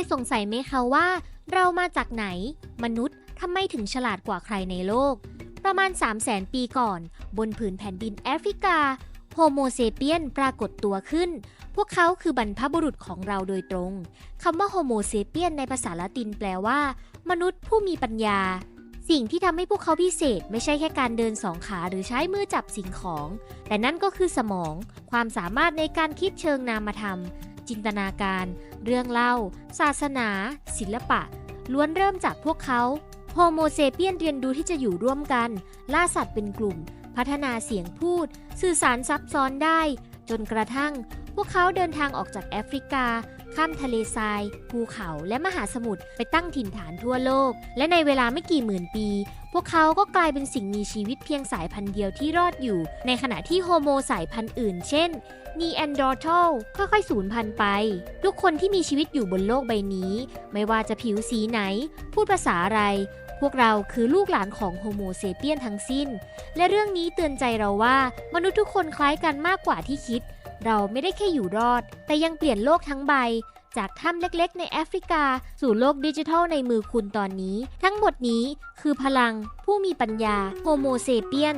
ยสงสัยไหมคะว่า เรามาจากไหน มนุษย์ทำไมถึงฉลาดกว่าใครในโลก ประมาณ 3 0 0แสนปีก่อน บนผืนแผ่นดินแอฟริกาโฮโมเซเปียนปรากฏตัวขึ้น พวกเขาคือบรรพบุรุษของเราโดยตรง คำว่าโฮโมเซเปียนในภาษาละตินแปลว่า มนุษย์ผู้มีปัญญา สิ่งที่ทำให้พวกเขาพิเศษ ไม่ใช่แค่การเดินสองขาหรือใช้มือจับสิ่งของ แต่นั่นก็คือสมอง ความสามารถในการคิดเชิงนามธรรม จินตนาการ เรื่องเล่า ศาสนา ศิลปะ ล้วนเริ่มจากพวกเขาโฮโมเซเปียนเรียนรู้ที่จะอยู่ร่วมกัน ล่าสัตว์เป็นกลุ่ม พัฒนาเสียงพูด สื่อสารซับซ้อนได้ จนกระทั่ง พวกเขาเดินทางออกจากแอฟริกา ข้ามทะเลทราย ภูเขาและมหาสมุทรไปตั้งถิ่นฐานทั่วโลก และในเวลาไม่กี่หมื่นปี พวกเขาก็กลายเป็นสิ่งมีชีวิตเพียงสายพันธุ์เดียวที่รอดอยู่ ในขณะที่โฮโมสายพันธุ์อื่น เช่นนีแอนดอร์ทัลค่อยๆ สูญพันธุ์ไป ทุกคนที่มีชีวิตอยู่บนโลกใบนี้ ไม่ว่าจะผิวสีไหน พูดภาษาอะไร พวกเราคือลูกหลานของโฮโมเซเปียนทั้งสิ้น และเรื่องนี้เตือนใจเราว่า มนุษย์ทุกคนคล้ายกันมากกว่าที่คิด เราไม่ได้แค่อยู่รอด แต่ยังเปลี่ยนโลกทั้งใบ จากถ้ำเล็กๆ ในแอฟริกา สู่โลกดิจิทัลในมือคุณตอนนี้ ทั้งหมดนี้คือพลังผู้มีปัญญาโฮโมเซเปียน